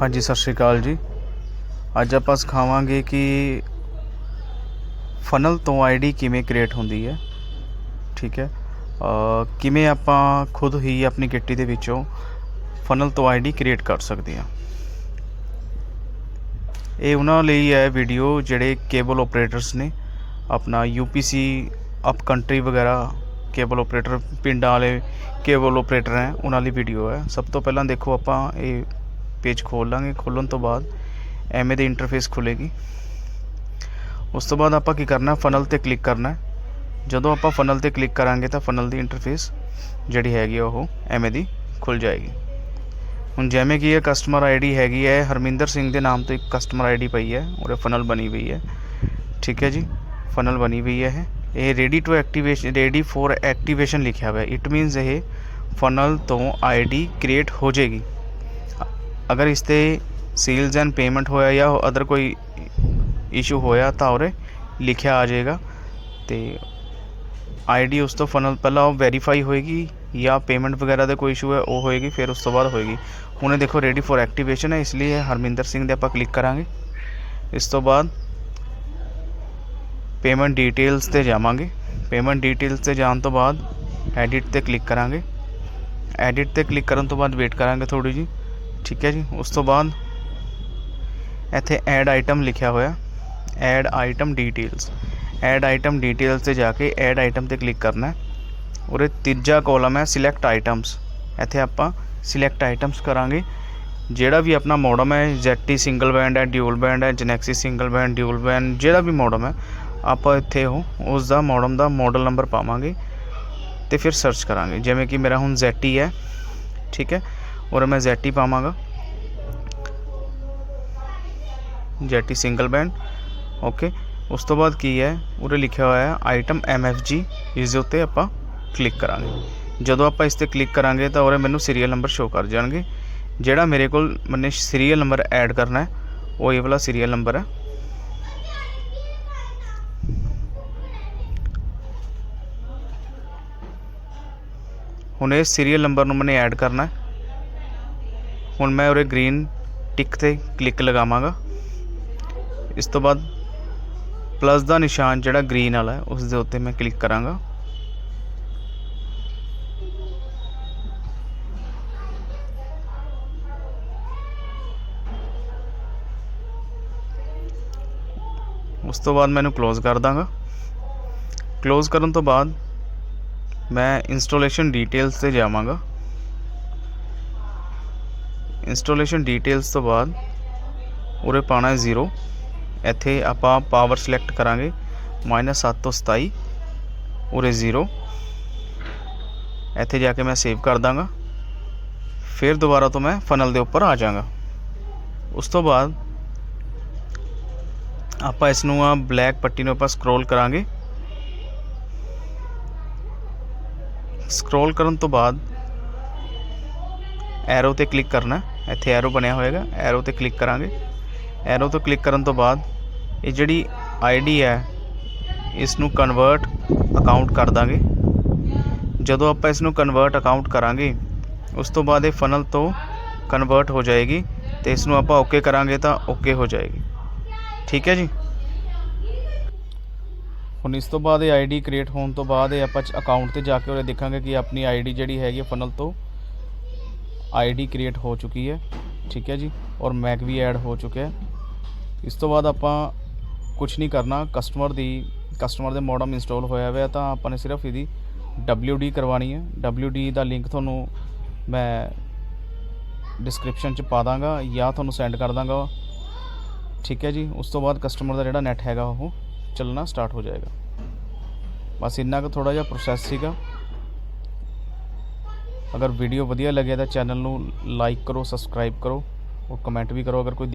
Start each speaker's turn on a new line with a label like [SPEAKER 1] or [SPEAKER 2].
[SPEAKER 1] ਹਾਂਜੀ ਸਤਿ ਸ਼੍ਰੀ ਅਕਾਲ ਜੀ ਅੱਜ ਆਪਾਂ ਸਿਖਾਵਾਂਗੇ ਕਿ ਫਨਲ ਤੋਂ ਆਈਡੀ ਕਿਵੇਂ ਕ੍ਰੀਏਟ ਹੁੰਦੀ ਹੈ ਠੀਕ ਹੈ ਅ, ਕਿਵੇਂ ਆਪਾਂ ਖੁਦ ਹੀ ਆਪਣੀ ਕਿੱਟੀ ਦੇ ਵਿੱਚੋਂ ਫਨਲ ਤੋਂ ਆਈਡੀ ਕ੍ਰੀਏਟ ਕਰ ਸਕਦੇ ਹਾਂ ਇਹ ਉਹਨਾਂ ਲਈ ਹੈ ਵੀਡੀਓ ਜਿਹੜੇ ਕੇਬਲ ਆਪਰੇਟਰਸ ਨੇ ਆਪਣਾ ਯੂਪੀਸੀ ਅਪ ਕੰਟਰੀ ਵਗੈਰਾ ਕੇਬਲ ਆਪਰੇਟਰ ਪਿੰਡਾਂ ਵਾਲੇ ਕੇਬਲ ਆਪਰੇਟਰ ਹੈ ਉਹਨਾਂ ਲਈ ਵੀਡੀਓ ਹੈ ਸਭ ਤੋਂ ਪਹਿਲਾਂ ਦੇਖੋ ਆਪਾਂ ਇਹ ਪੇਜ ਖੋਲ ਲਾਂਗੇ ਖੋਲਣ ਤੋਂ ਬਾਅਦ ਐਵੇਂ ਦੀ ਇੰਟਰਫੇਸ ਖੁੱਲੇਗੀ ਉਸ ਤੋਂ ਬਾਅਦ ਆਪਾਂ ਕੀ ਕਰਨਾ ਫਨਲ ਤੇ ਕਲਿੱਕ ਕਰਨਾ ਹੈ ਜਦੋਂ ਆਪਾਂ ਫਨਲ ਤੇ ਕਲਿੱਕ ਕਰਾਂਗੇ ਤਾਂ ਫਨਲ ਦੀ ਇੰਟਰਫੇਸ ਜਿਹੜੀ ਹੈਗੀ ਆ ਉਹ ਐਵੇਂ ਦੀ ਖੁੱਲ ਜਾਏਗੀ ਹੁਣ ਜਿਵੇਂ ਕਿ ਇਹ ਕਸਟਮਰ ਆਈਡੀ ਹੈਗੀ ਹੈ ਹਰਮਿੰਦਰ ਸਿੰਘ ਦੇ ਨਾਮ ਤੋਂ ਇੱਕ ਕਸਟਮਰ ਆਈਡੀ ਪਈ ਹੈ ਉਹਦੇ ਫਨਲ ਬਣੀ ਹੋਈ ਹੈ ਠੀਕ ਹੈ ਜੀ ਫਨਲ ਬਣੀ ਹੋਈ ਹੈ ये ready to activation ready for activation लिखा हुआ है। इट मीनस ये फनल तो आईडी क्रिएट हो जाएगी। अगर इसते सेल्स एंड पेमेंट होया या अदर कोई इशू होया तो और लिखा आ जाएगा। तो आई डी उस तो फनल पहला वेरीफाई होएगी, या पेमेंट वगैरह का कोई इशू है, वो होएगी, फिर उस तो बाद होएगी। हमने देखो रेडी फॉर एक्टिवेशन है, इसलिए हरमिंदर सिंह आप क्लिक करा इस तो बाद ਪੇਮੈਂਟ ਡਿਟੇਲਸ ਤੇ ਜਾਵਾਂਗੇ ਪੇਮੈਂਟ ਡਿਟੇਲਸ ਤੇ ਜਾਣ ਤੋਂ ਬਾਅਦ ਐਡਿਟ ਤੇ ਕਲਿੱਕ ਕਰਾਂਗੇ ਐਡਿਟ ਤੇ ਕਲਿੱਕ ਕਰਨ ਤੋਂ ਬਾਅਦ ਵੇਟ ਕਰਾਂਗੇ ਥੋੜੀ ਜੀ ਠੀਕ ਹੈ ਜੀ ਉਸ ਤੋਂ ਬਾਅਦ ਇੱਥੇ ਐਡ ਆਈਟਮ ਲਿਖਿਆ ਹੋਇਆ add item details add item details ਤੇ ਜਾ ਕੇ ਐਡ ਆਈਟਮ ਤੇ ਕਲਿੱਕ ਕਰਨਾ ਹੈ ਉਰੇ ਤੀਜਾ ਕਾਲਮ ਹੈ ਸਿਲੈਕਟ ਆਈਟਮਸ ਇੱਥੇ ਆਪਾਂ ਸਿਲੈਕਟ ਆਈਟਮਸ ਕਰਾਂਗੇ ਜਿਹੜਾ ਵੀ ਆਪਣਾ ਮੋਡਮ ਹੈ ZT ਸਿੰਗਲ ਬੈਂਡ ਹੈ ਡਿਊਲ ਬੈਂਡ ਹੈ Genexis single band dual band ਜਿਹੜਾ ਵੀ ਮੋਡਮ ਹੈ ਆਪਾਂ ਇੱਥੇ ਉਹ ਉਸ ਦਾ ਮੋਡਮ ਦਾ ਮਾਡਲ ਨੰਬਰ ਪਾਵਾਂਗੇ ਤੇ ਫਿਰ ਸਰਚ ਕਰਾਂਗੇ ਜਿਵੇਂ ਕਿ ਮੇਰਾ ਹੁਣ ZT ਹੈ ਠੀਕ ਹੈ ਔਰ ਮੈਂ ZT ਪਾਵਾਂਗਾ ZT ਸਿੰਗਲ ਬੈਂਡ ਓਕੇ ਉਸ ਤੋਂ ਬਾਅਦ ਕੀ ਹੈ ਉਰੇ ਲਿਖਿਆ ਹੋਇਆ ਹੈ ਆਈਟਮ MFG ਇਸ ਦੇ ਉੱਤੇ ਆਪਾਂ ਕਲਿੱਕ ਕਰਾਂਗੇ ਜਦੋਂ ਆਪਾਂ ਇਸ ਤੇ ਕਲਿੱਕ ਕਰਾਂਗੇ ਤਾਂ ਉਰੇ ਮੈਨੂੰ ਸੀਰੀਅਲ ਨੰਬਰ ਸ਼ੋ ਕਰ ਜਾਣਗੇ ਜਿਹੜਾ ਮੇਰੇ ਕੋਲ ਮੈਨੇ ਸੀਰੀਅਲ ਨੰਬਰ ਐਡ ਕਰਨਾ ਹੈ ਉਹ ਇਹ ਵਾਲਾ ਸੀਰੀਅਲ ਨੰਬਰ ਹੈ ਹੁਣ ਇਹ ਸੀਰੀਅਲ ਨੰਬਰ ਨੂੰ ਮੈਨੇ ਐਡ ਕਰਨਾ ਹੁਣ ਮੈਂ ਉਰੇ ਗ੍ਰੀਨ ਟਿਕ ਤੇ ਕਲਿੱਕ ਲਗਾਵਾਂਗਾ। ਇਸ ਤੋਂ ਬਾਅਦ ਪਲੱਸ ਦਾ ਨਿਸ਼ਾਨ ਜਿਹੜਾ ਗ੍ਰੀਨ ਵਾਲਾ ਹੈ, ਉਸ ਦੇ ਉੱਤੇ ਮੈਂ ਕਲਿੱਕ ਕਰਾਂਗਾ। ਉਸ ਤੋਂ ਬਾਅਦ ਮੈਨੂੰ ਕਲੋਜ਼ ਕਰ ਦਾਂਗਾ। ਕਲੋਜ਼ ਕਰਨ ਤੋਂ ਬਾਅਦ ਮੈਂ ਇੰਸਟਾਲੇਸ਼ਨ ਡੀਟੇਲਸ ਤੇ ਜਾਵਾਂਗਾ ਇੰਸਟਾਲੇਸ਼ਨ ਡੀਟੇਲਸ ਤੋਂ ਬਾਅਦ ਉਰੇ ਪਾਣਾ ਹੈ 0 ਇੱਥੇ ਆਪਾਂ ਪਾਵਰ ਸਿਲੈਕਟ ਕਰਾਂਗੇ -7 ਤੋਂ 27 ਉਰੇ 0 ਇੱਥੇ ਜਾ ਕੇ ਮੈਂ ਸੇਵ ਕਰ ਦਾਂਗਾ ਫਿਰ ਦੁਬਾਰਾ ਤੋਂ ਮੈਂ ਫਨਲ ਦੇ ਉੱਪਰ ਆ ਜਾਵਾਂਗਾ ਉਸ ਤੋਂ ਬਾਅਦ ਆਪਾਂ ਇਸ ਨੂੰ ਆ ਬਲੈਕ ਪੱਟੀ ਨੂੰ ਆਪਾਂ ਸਕਰੋਲ ਕਰਾਂਗੇ ਸਕਰੋਲ ਕਰਨ ਤੋਂ ਬਾਅਦ ਐਰੋ ਤੇ ਕਲਿੱਕ ਕਰਨਾ ਇੱਥੇ ਐਰੋ ਬਣਿਆ ਹੋਏਗਾ। ਐਰੋ ਤੇ ਕਲਿੱਕ ਕਰਾਂਗੇ। ਐਰੋ ਤੋਂ ਕਲਿੱਕ ਕਰਨ ਤੋਂ ਬਾਅਦ ਇਹ ਜਿਹੜੀ ਆਈਡੀ ਹੈ ਇਸ ਨੂੰ ਕਨਵਰਟ ਅਕਾਊਂਟ ਕਰ ਦਾਂਗੇ। ਜਦੋਂ ਆਪਾਂ ਇਸ ਨੂੰ ਕਨਵਰਟ ਅਕਾਊਂਟ ਕਰਾਂਗੇ, ਉਸ ਤੋਂ ਬਾਅਦ ਇਹ ਫਨਲ ਤੋਂ ਕਨਵਰਟ ਹੋ ਜਾਏਗੀ ਤੇ ਇਸ ਨੂੰ ਆਪਾਂ ਓਕੇ ਕਰਾਂਗੇ ਤਾਂ ਓਕੇ ਹੋ ਜਾਏਗੀ। ਠੀਕ ਹੈ ਜੀ? ਹੁਣ ਇਸ ਤੋਂ ਬਾਅਦ ਇਹ ਆਈਡੀ ਕ੍ਰੀਏਟ ਹੋਣ ਤੋਂ ਬਾਅਦ ਇਹ ਆਪਾਂ ਅਕਾਊਂਟ ਤੇ ਜਾ ਕੇ ਉਹਦੇ ਦੇਖਾਂਗੇ ਕਿ ਆਪਣੀ ਆਈਡੀ ਜਿਹੜੀ ਹੈਗੀ ਫਨਲ ਤੋਂ ਆਈਡੀ ਕ੍ਰੀਏਟ ਹੋ ਚੁੱਕੀ ਹੈ। ਠੀਕ ਹੈ ਜੀ? ਔਰ ਮੈਕ ਵੀ ਐਡ ਹੋ ਚੁੱਕਿਆ ਹੈ। ਇਸ ਤੋਂ ਬਾਅਦ ਆਪਾਂ ਕੁਝ ਨਹੀਂ ਕਰਨਾ। ਕਸਟਮਰ ਦੀ ਕਸਟਮਰ ਦੇ ਮੋਡਮ ਇੰਸਟਾਲ ਹੋਇਆ ਹੋਇਆ ਤਾਂ ਆਪਾਂ ਨੇ ਸਿਰਫ ਇਹਦੀ WD ਕਰਵਾਣੀ ਹੈ। WD ਦਾ ਲਿੰਕ ਤੁਹਾਨੂੰ ਮੈਂ ਡਿਸਕ੍ਰਿਪਸ਼ਨ ਚ ਪਾ ਦਾਂਗਾ ਜਾਂ ਤੁਹਾਨੂੰ ਸੈਂਡ ਕਰ ਦਾਂਗਾ। ਠੀਕ ਹੈ ਜੀ? ਉਸ ਤੋਂ ਬਾਅਦ ਕਸਟਮਰ ਦਾ ਜਿਹੜਾ ਨੈਟ ਹੈਗਾ ਉਹ ਚੱਲਣਾ ਸਟਾਰਟ ਹੋ ਜਾਏਗਾ ਬਸ ਇੰਨਾ ਕੁ ਥੋੜਾ ਜਿਹਾ ਪ੍ਰੋਸੈਸ ਸੀਗਾ ਅਗਰ ਵੀਡੀਓ ਵਧੀਆ ਲੱਗਿਆ ਤਾਂ ਚੈਨਲ ਨੂੰ ਲਾਈਕ ਕਰੋ ਸਬਸਕ੍ਰਾਈਬ ਕਰੋ ਔਰ ਕਮੈਂਟ ਵੀ ਕਰੋ ਅਗਰ ਕੋਈ